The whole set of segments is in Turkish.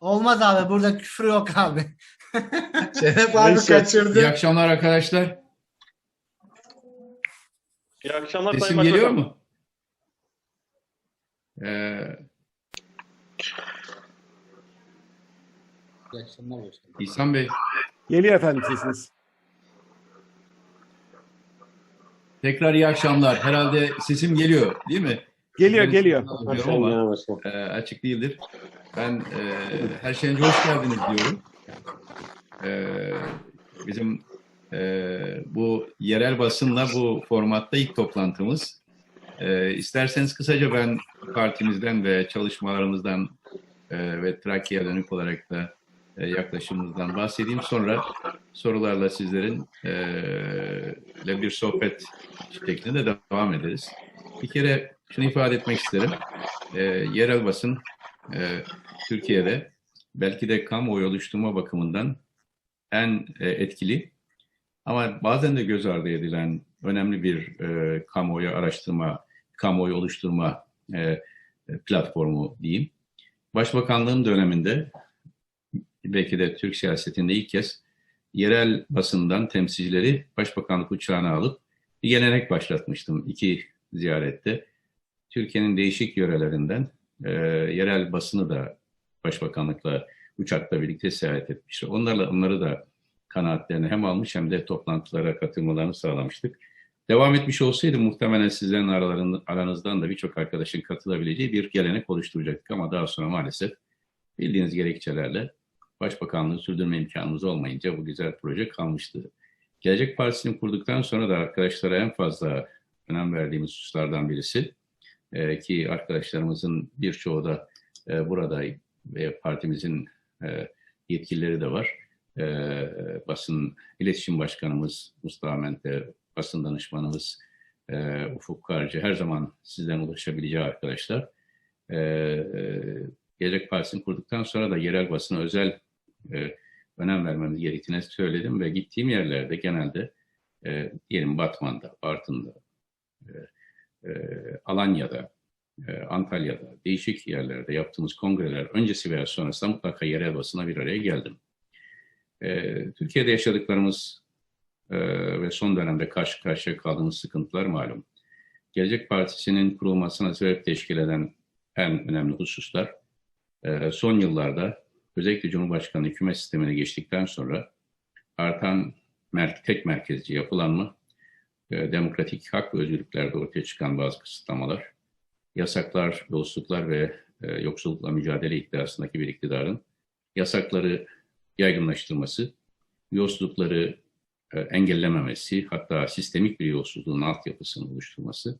Olmaz abi burada küfür yok abi. Şeref abi Neyse, kaçırdı. İyi akşamlar arkadaşlar. İyi akşamlar Sayın Sesim Başbakan. geliyor mu? Ee, İyi akşamlar başkanım. İhsan Bey, Geliyor efendim sesiniz. tekrar iyi akşamlar. Herhalde sesim geliyor, değil mi? Geliyor Ben- geliyor. Biliyorum ama e, açık değildir. Ben e, her şeyden hoş geldiniz diyorum. E, bizim e, bu yerel basınla bu formatta ilk toplantımız. E, isterseniz kısaca ben partimizden ve çalışmalarımızdan e, ve Trakya'ya dönük olarak da e, yaklaşımımızdan bahsedeyim. Sonra sorularla sizlerin e, ile bir sohbet şeklinde devam ederiz. Bir kere şunu ifade etmek isterim. E, yerel basın e, Türkiye'de belki de kamuoyu oluşturma bakımından en e, etkili ama bazen de göz ardı edilen önemli bir e, kamuoyu araştırma, kamuoyu oluşturma e, platformu diyeyim. Başbakanlığım döneminde belki de Türk siyasetinde ilk kez yerel basından temsilcileri başbakanlık uçağına alıp bir gelenek başlatmıştım iki ziyarette. Türkiye'nin değişik yörelerinden e, yerel basını da başbakanlıkla uçakla birlikte seyahat etmişler. Onlarla onları da kanaatlerini hem almış hem de toplantılara katılmalarını sağlamıştık. Devam etmiş olsaydı muhtemelen sizlerin aralarında, aranızdan da birçok arkadaşın katılabileceği bir gelenek oluşturacaktık ama daha sonra maalesef bildiğiniz gerekçelerle başbakanlığı sürdürme imkanımız olmayınca bu güzel proje kalmıştı. Gelecek Partisi'ni kurduktan sonra da arkadaşlara en fazla önem verdiğimiz hususlardan birisi e, ki arkadaşlarımızın birçoğu da e, burada ve partimizin e, yetkilileri de var. E, basın iletişim başkanımız Mustafa Mente, basın danışmanımız e, Ufuk Karcı her zaman sizden ulaşabileceği arkadaşlar. E, e, Gelecek Partisi'ni kurduktan sonra da yerel basına özel e, önem vermemiz gerektiğini söyledim ve gittiğim yerlerde genelde e, diyelim Batman'da, Bartın'da, e, e, Alanya'da, e, Antalya'da, değişik yerlerde yaptığımız kongreler öncesi veya sonrasında mutlaka yerel basına bir araya geldim. E, Türkiye'de yaşadıklarımız e, ve son dönemde karşı karşıya kaldığımız sıkıntılar malum. Gelecek Partisi'nin kurulmasına sebep teşkil eden en önemli hususlar e, son yıllarda özellikle Cumhurbaşkanı hükümet sistemine geçtikten sonra artan mer tek merkezci yapılanma, e, demokratik hak ve özgürlüklerde ortaya çıkan bazı kısıtlamalar, yasaklar, yolsuzluklar ve e, yoksullukla mücadele iddiasındaki bir iktidarın yasakları yaygınlaştırması, yolsuzlukları e, engellememesi, hatta sistemik bir yolsuzluğun altyapısını oluşturması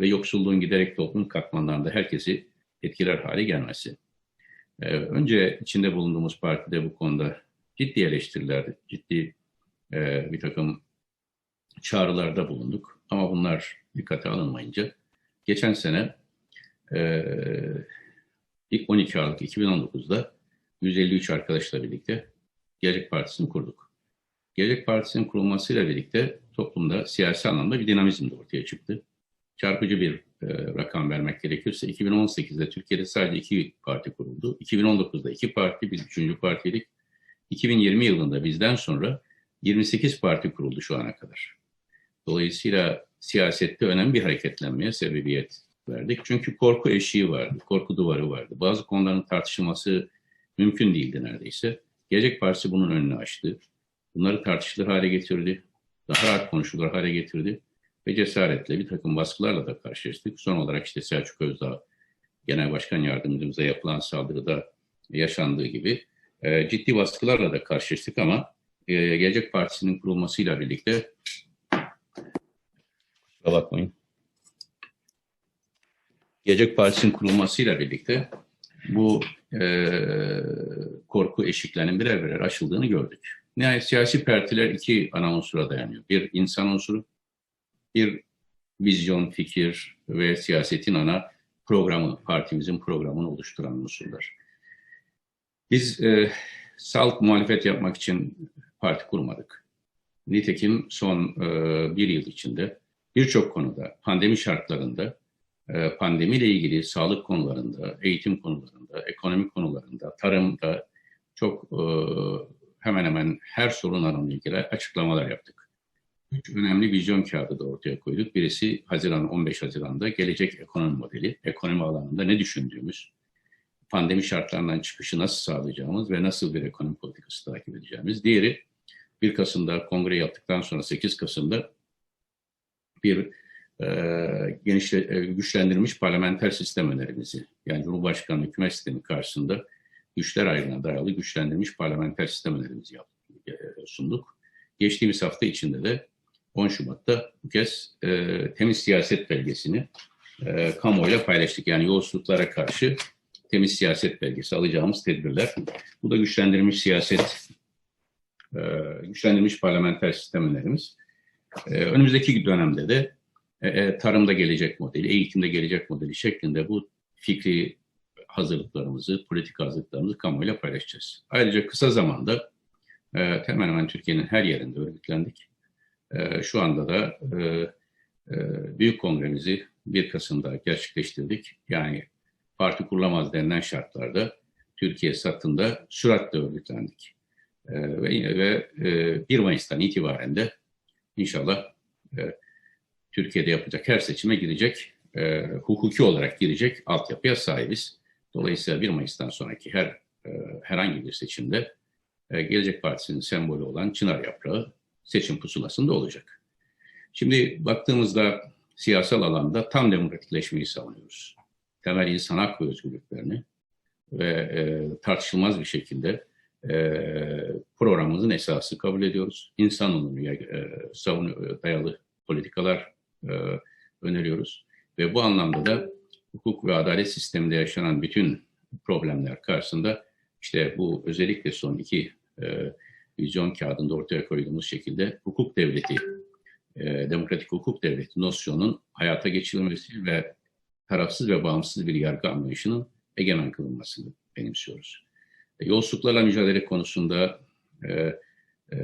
ve yoksulluğun giderek toplum katmanlarında herkesi etkiler hale gelmesi. Önce içinde bulunduğumuz partide bu konuda ciddi eleştiriler, ciddi bir takım çağrılarda bulunduk. Ama bunlar dikkate alınmayınca geçen sene e, ilk 12 Aralık 2019'da 153 arkadaşla birlikte Gelecek Partisi'ni kurduk. Gelecek Partisi'nin kurulmasıyla birlikte toplumda siyasi anlamda bir dinamizm de ortaya çıktı. Çarpıcı bir e, rakam vermek gerekirse 2018'de Türkiye'de sadece iki parti kuruldu. 2019'da iki parti, biz üçüncü partiydik. 2020 yılında bizden sonra 28 parti kuruldu şu ana kadar. Dolayısıyla siyasette önemli bir hareketlenmeye sebebiyet verdik. Çünkü korku eşiği vardı, korku duvarı vardı. Bazı konuların tartışılması mümkün değildi neredeyse. Gelecek Partisi bunun önünü açtı. Bunları tartışılır hale getirdi. Daha rahat konuşulur hale getirdi ve cesaretle bir takım baskılarla da karşılaştık. Son olarak işte Selçuk Özdağ Genel Başkan Yardımcımıza yapılan saldırıda yaşandığı gibi e, ciddi baskılarla da karşılaştık ama e, Gelecek Partisi'nin kurulmasıyla birlikte kusura bakmayın. Gelecek Partisi'nin kurulmasıyla birlikte bu e, korku eşiklerinin birer birer aşıldığını gördük. Nihayet siyasi partiler iki ana unsura dayanıyor. Bir insan unsuru, bir vizyon, fikir ve siyasetin ana programı, partimizin programını oluşturan unsurlar. Biz e, salt muhalefet yapmak için parti kurmadık. Nitekim son e, bir yıl içinde birçok konuda, pandemi şartlarında, e, pandemiyle ilgili sağlık konularında, eğitim konularında, ekonomik konularında, tarımda çok e, hemen hemen her sorun ilgili açıklamalar yaptık. Üç önemli vizyon kağıdı da ortaya koyduk. Birisi Haziran 15 Haziran'da gelecek ekonomi modeli, ekonomi alanında ne düşündüğümüz, pandemi şartlarından çıkışı nasıl sağlayacağımız ve nasıl bir ekonomi politikası takip edeceğimiz. Diğeri 1 Kasım'da kongre yaptıktan sonra 8 Kasım'da bir e, genişle, e, güçlendirilmiş parlamenter sistem önerimizi, yani Cumhurbaşkanlığı hükümet sistemi karşısında güçler ayrılığına dayalı güçlendirilmiş parlamenter sistem önerimizi yaptık, e, sunduk. Geçtiğimiz hafta içinde de 10 Şubat'ta bu kez e, temiz siyaset belgesini e, kamuoyuyla paylaştık. Yani yolsuzluklara karşı temiz siyaset belgesi alacağımız tedbirler. Bu da güçlendirilmiş siyaset, e, güçlendirilmiş parlamenter sistem önerimiz. E, önümüzdeki dönemde de e, e, tarımda gelecek modeli, eğitimde gelecek modeli şeklinde bu fikri hazırlıklarımızı, politik hazırlıklarımızı kamuoyuyla paylaşacağız. Ayrıca kısa zamanda e, hemen hemen Türkiye'nin her yerinde örgütlendik. E, şu anda da e, e, büyük kongremizi 1 Kasım'da gerçekleştirdik. Yani parti kurulamaz denilen şartlarda Türkiye satında süratle örgütlendik. E, ve ve e, 1 Mayıs'tan itibaren de inşallah e, Türkiye'de yapacak her seçime girecek, e, hukuki olarak girecek altyapıya sahibiz. Dolayısıyla 1 Mayıs'tan sonraki her e, herhangi bir seçimde e, Gelecek Partisi'nin sembolü olan çınar yaprağı seçim pusulasında olacak. Şimdi baktığımızda siyasal alanda tam demokratikleşmeyi savunuyoruz. Temel insan hak ve özgürlüklerini ve e, tartışılmaz bir şekilde e, programımızın esası kabul ediyoruz. İnsan onuruna e, savunu, dayalı politikalar e, öneriyoruz. Ve bu anlamda da hukuk ve adalet sisteminde yaşanan bütün problemler karşısında işte bu özellikle son iki e, vizyon kağıdında ortaya koyduğumuz şekilde hukuk devleti, e, demokratik hukuk devleti nosyonunun hayata geçirilmesi ve tarafsız ve bağımsız bir yargı anlayışının egemen kılınmasını benimsiyoruz. E, yolsuzluklarla mücadele konusunda e, e,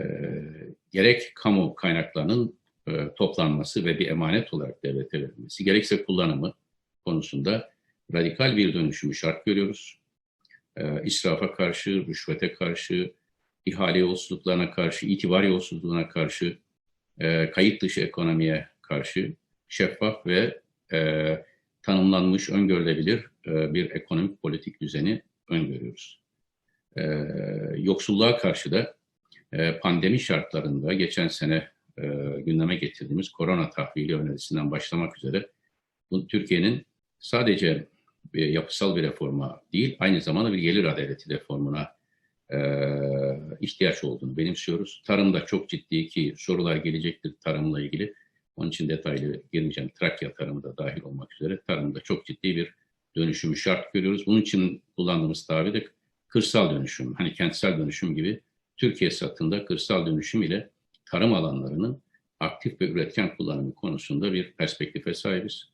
gerek kamu kaynaklarının e, toplanması ve bir emanet olarak devlete verilmesi, gerekse kullanımı konusunda radikal bir dönüşümü şart görüyoruz. E, israfa karşı, rüşvete karşı, ihale yolsuzluklarına karşı, itibar yolsuzluğuna karşı, e, kayıt dışı ekonomiye karşı şeffaf ve e, tanımlanmış, öngörülebilir e, bir ekonomik politik düzeni öngörüyoruz. E, yoksulluğa karşı da e, pandemi şartlarında geçen sene e, gündeme getirdiğimiz korona tahvili önerisinden başlamak üzere bu Türkiye'nin sadece bir yapısal bir reforma değil, aynı zamanda bir gelir adaleti reformuna e, ihtiyaç olduğunu benimsiyoruz. Tarımda çok ciddi ki sorular gelecektir tarımla ilgili. Onun için detaylı girmeyeceğim. Trakya tarımı da dahil olmak üzere tarımda çok ciddi bir dönüşümü şart görüyoruz. Bunun için kullandığımız tabir de kırsal dönüşüm. Hani kentsel dönüşüm gibi Türkiye satında kırsal dönüşüm ile tarım alanlarının aktif ve üretken kullanımı konusunda bir perspektife sahibiz.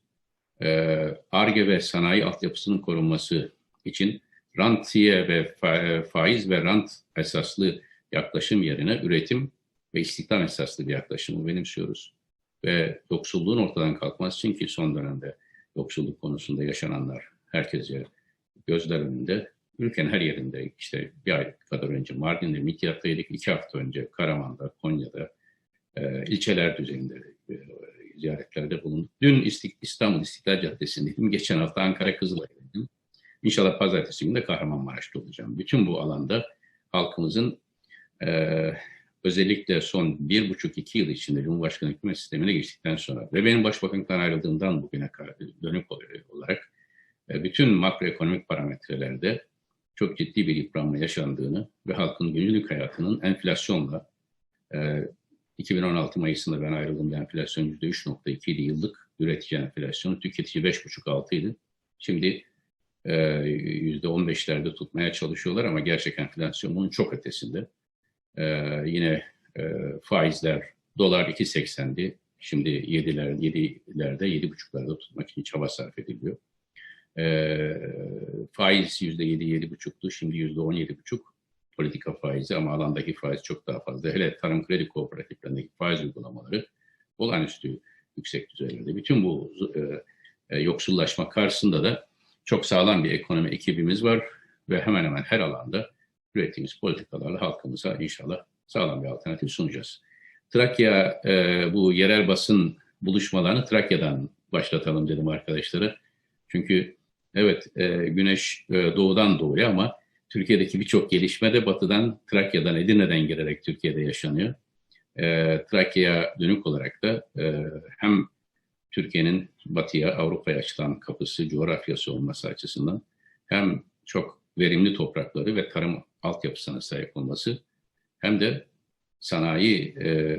ARGE ee, ve sanayi altyapısının korunması için rantiye ve faiz ve rant esaslı yaklaşım yerine üretim ve istihdam esaslı bir yaklaşımı benimsiyoruz. Ve yoksulluğun ortadan kalkması için ki son dönemde yoksulluk konusunda yaşananlar herkese gözler önünde. Ülkenin her yerinde işte bir ay kadar önce Mardin'de Midyat'taydık, iki hafta önce Karaman'da, Konya'da, e, ilçeler düzeyinde e, ziyaretlerde bulunduk. Dün İstik, İstanbul İstiklal Caddesi'ndeydim. Geçen hafta Ankara Kızılay'daydım. İnşallah pazartesi günü de Kahramanmaraş'ta olacağım. Bütün bu alanda halkımızın e, özellikle son bir buçuk iki yıl içinde Cumhurbaşkanı hükümet sistemine geçtikten sonra ve benim başbakanlıktan ayrıldığımdan bugüne kadar dönük olarak e, bütün makroekonomik parametrelerde çok ciddi bir yıpranma yaşandığını ve halkın günlük hayatının enflasyonla e, 2016 Mayıs'ında ben ayrıldığımda enflasyon %3.2 idi yıllık üretici enflasyonu, tüketici 5.5-6 idi. Şimdi e, %15'lerde tutmaya çalışıyorlar ama gerçek enflasyon bunun çok ötesinde. E, yine e, faizler, dolar 2.80'di. Şimdi 7'ler, 7'lerde, 7.5'larda tutmak için çaba sarf ediliyor. E, faiz %7, 7.5'tu. Şimdi %17.5 politika faizi ama alandaki faiz çok daha fazla. Hele tarım kredi kooperatiflerindeki faiz uygulamaları olağanüstü yüksek düzeylerde. Bütün bu e, e, yoksullaşma karşısında da çok sağlam bir ekonomi ekibimiz var. ve hemen hemen her alanda ürettiğimiz politikalarla halkımıza inşallah sağlam bir alternatif sunacağız. Trakya e, bu yerel basın buluşmalarını Trakya'dan başlatalım dedim arkadaşlara. Çünkü evet e, güneş e, doğudan doğuya ama Türkiye'deki birçok gelişme de batıdan, Trakya'dan, Edirne'den gelerek Türkiye'de yaşanıyor. E, Trakya'ya dönük olarak da e, hem Türkiye'nin batıya, Avrupa'ya açılan kapısı, coğrafyası olması açısından hem çok verimli toprakları ve tarım altyapısına sahip olması hem de sanayi e,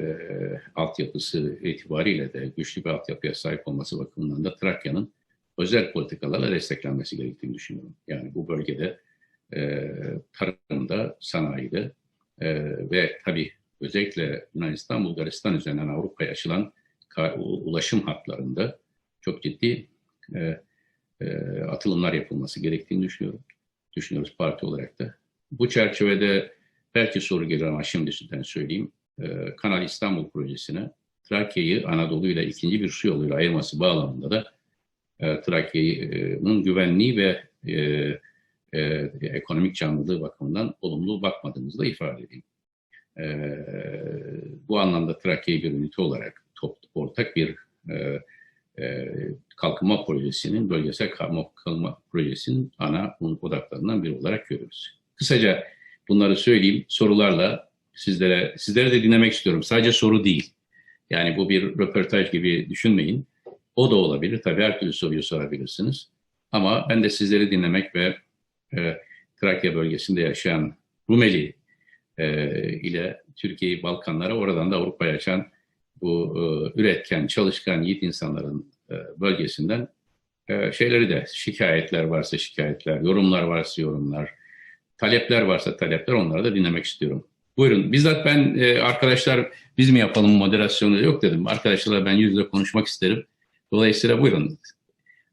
altyapısı itibariyle de güçlü bir altyapıya sahip olması bakımından da Trakya'nın özel politikalarla desteklenmesi gerektiğini düşünüyorum. Yani bu bölgede e, tarımda, sanayide e, ve tabii özellikle Yunanistan, Bulgaristan üzerinden Avrupa'ya açılan ulaşım hatlarında çok ciddi e, e, atılımlar yapılması gerektiğini düşünüyorum. Düşünüyoruz parti olarak da. Bu çerçevede belki soru gelir ama şimdiden söyleyeyim. E, Kanal İstanbul projesine Trakya'yı Anadolu ile ikinci bir su yoluyla ayırması bağlamında da e, Trakya'nın güvenliği ve e, e, ekonomik canlılığı bakımından olumlu bakmadığımızı da ifade edeyim. E, bu anlamda Trakya'yı bir ünite olarak top, ortak bir e, e, kalkınma projesinin, bölgesel kalkınma projesinin ana odaklarından biri olarak görüyoruz. Kısaca bunları söyleyeyim, sorularla sizlere sizlere de dinlemek istiyorum. Sadece soru değil. Yani bu bir röportaj gibi düşünmeyin. O da olabilir. Tabii her türlü soruyu sorabilirsiniz. Ama ben de sizleri dinlemek ve e, Trakya bölgesinde yaşayan Rumeli e, ile Türkiye'yi Balkanlara, oradan da Avrupa'ya açan bu e, üretken, çalışkan, yiğit insanların e, bölgesinden e, şeyleri de şikayetler varsa şikayetler, yorumlar varsa yorumlar, talepler varsa talepler onları da dinlemek istiyorum. Buyurun. Bizzat ben e, arkadaşlar biz mi yapalım moderasyonu yok dedim. Arkadaşlarla ben yüzle konuşmak isterim. Dolayısıyla buyurun.